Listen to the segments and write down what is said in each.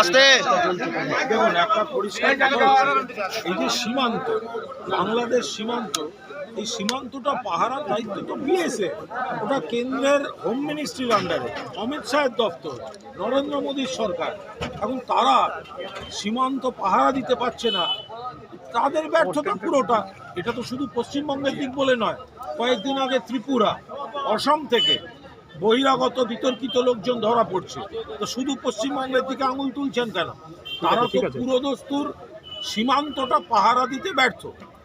আসতে। দেখুন একটা পরিষ্কার এই যে সীমান্ত বাংলাদেশ সীমান্ত এই সীমান্তটা পাহারার দায়িত্ব তো বিএসএ। ওটা কেন্দ্রের হোম মিনিস্ট্রির আন্ডারে অমিত শাহের দপ্তর নরেন্দ্র মোদীর সরকার। এখন তারা সীমান্ত পাহারা দিতে পারছে না। তাদের ব্যর্থতা পুরোটা। এটা তো শুধু পশ্চিমবঙ্গের দিক বলে নয় কয়েকদিন আগে ত্রিপুরা। অসম থেকে বহিরাগত বিতর্কিত লোকজন ধরা পড়ছে। তো শুধু পশ্চিমবঙ্গের দিকে আঙুল তুলছেন কেন? তারা তো পুরোদস্তুর সীমান্তটা পাহারা দিতে ব্যর্থ।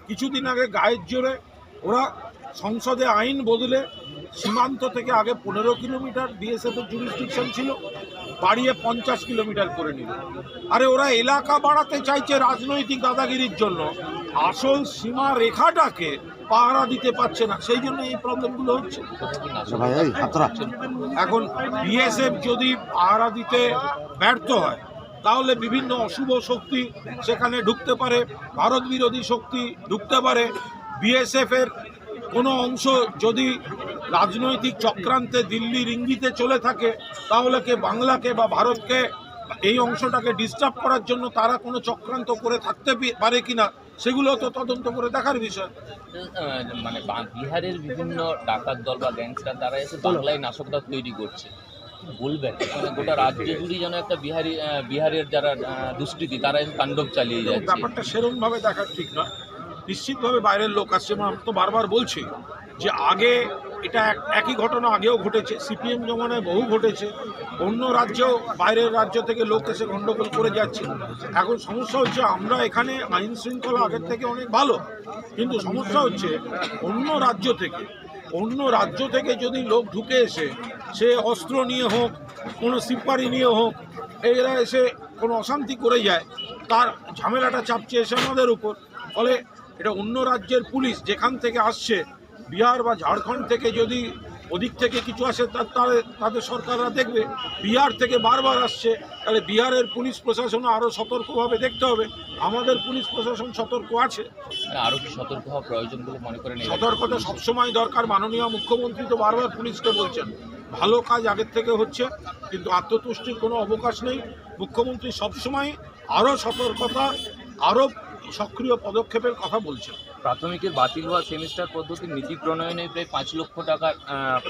কিছুদিন আগে গায়ের জোরে ওরা সংসদে আইন বদলে সীমান্ত থেকে আগে পনেরো কিলোমিটার বিএসএফের জুরিসডিকশন ছিল। বাড়িয়ে পঞ্চাশ কিলোমিটার করে নিল। আরে ওরা এলাকা বাড়াতে চাইছে রাজনৈতিক দাদাগিরির জন্য। আসল সীমা রেখাটাকে পাহারা দিতে পারছে না। সেই জন্য এই প্রবলেমগুলো হচ্ছে। এখন বিএসএফ যদি পাহারা দিতে ব্যর্থ হয় তাহলে বিভিন্ন অশুভ শক্তি সেখানে ঢুকতে পারে ভারত বিরোধী শক্তি ঢুকতে পারে। বিএসএফ এর কোনো অংশ যদি রাজনৈতিক চক্রান্তে দিল্লির ইঙ্গিতে চলে থাকে তাহলে কে বাংলাকে বা ভারতকে এই অংশটাকে ডিস্টার্ব করার জন্য তারা কোনো চক্রান্ত করে থাকতে পারে কিনা সেগুলো তো তদন্ত করে দেখার বিষয়। মানে বা- বিহারের বিভিন্ন ডাকাত দল বা গ্যাংস্টার তারা এসে বাংলায় নাশকতা তৈরি করছে। বলবেন মানে গোটা রাজ্য জুড়ে যেন একটা বিহারি বিহারের যারা দুষ্কৃতী তারা এসে তাণ্ডব চালিয়ে যাচ্ছে। ব্যাপারটা সেরকম ভাবে দেখার ঠিক না। নিশ্চিতভাবে বাইরের লোক আসছে এবং আমি তো বারবার বলছি যে আগে এটা এক- একই ঘটনা আগেও ঘটেছে। সিপিএম জমানায় বহু ঘটেছে। অন্য রাজ্যেও, বাইরের রাজ্য থেকে লোক এসে গণ্ডগোল করে যাচ্ছে। এখন সমস্যা হচ্ছে, আমরা এখানে আইন শৃঙ্খলা আগের থেকে অনেক ভালো। কিন্তু সমস্যা হচ্ছে, অন্য রাজ্য থেকে, অন্য রাজ্য থেকে যদি লোক ঢুকে এসে, সে অস্ত্র নিয়ে হোক, কোনো সিপারি নিয়ে হোক, এরা এসে কোনো অশান্তি করে যায়, তার ঝামেলাটা চাপছে এসে আমাদের উপর। ফলে এটা অন্য রাজ্যের পুলিশ যেখান থেকে আসছে বিহার বা ঝাড়খণ্ড থেকে যদি ওদিক থেকে কিছু আসে তাদের তাদের সরকাররা দেখবে। বিহার থেকে বারবার আসছে। তাহলে বিহারের পুলিশ প্রশাসন আরও সতর্কভাবে দেখতে হবে। আমাদের পুলিশ প্রশাসন সতর্ক আছে। আরও আরও কি সতর্ক হওয়া প্রয়োজন বলে মনে করেন সতর্কতা সবসময় দরকার। মাননীয় মুখ্যমন্ত্রী তো বারবার পুলিশকে বলছেন। ভালো কাজ আগের থেকে হচ্ছে কিন্তু আত্মতুষ্টির কোনো অবকাশ নেই। মুখ্যমন্ত্রী সবসময় আরও সতর্কতা আরও সক্রিয় পদক্ষেপের কথা বলছেন। প্রাথমিকের বাতিল হওয়া সেমিস্টার পদ্ধতির নীতি প্রণয়নে প্রায় পাঁচ লক্ষ টাকার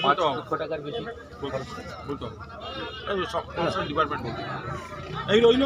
পাঁচ লক্ষ টাকার বেশি। বলতে হবে ডিপার্টমেন্ট এই রইল।